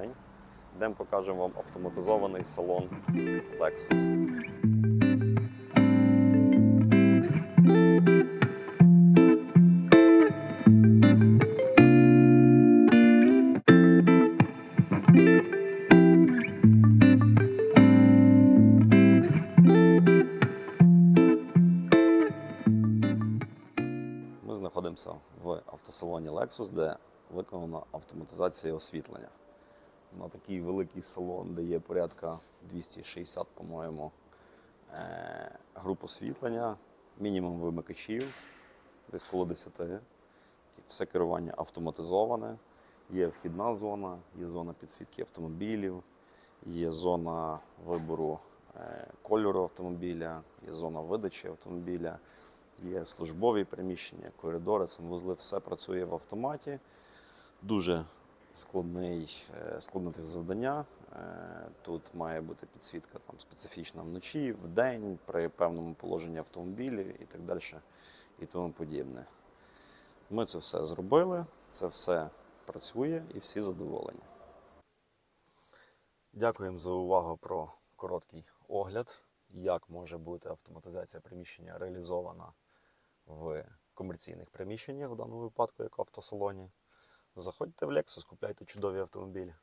день. Йдемо покажемо вам автоматизований салон Lexus. Ми знаходимося в автосалоні Lexus, де виконана автоматизація освітлення. На такий великий салон, де є порядка 260, по-моєму, е, груп освітлення, мінімум вимикачів, десь коло 10. Все керування автоматизоване. Є вхідна зона, є зона підсвітки автомобілів, є зона вибору е, кольору автомобіля, є зона видачі автомобіля, є службові приміщення, коридори, санвузли, все працює в автоматі. Дуже складний, е, складне завдання. Е, Тут має бути підсвітка там, специфічна вночі, вдень, при певному положенні автомобілі і так далі, і тому подібне. Ми це все зробили, це все працює і всі задоволені. Дякуємо за увагу про короткий огляд, як може бути автоматизація приміщення реалізована в комерційних приміщеннях, в даному випадку, як в автосалоні. Заходьте в Lexus, купляйте чудові автомобілі.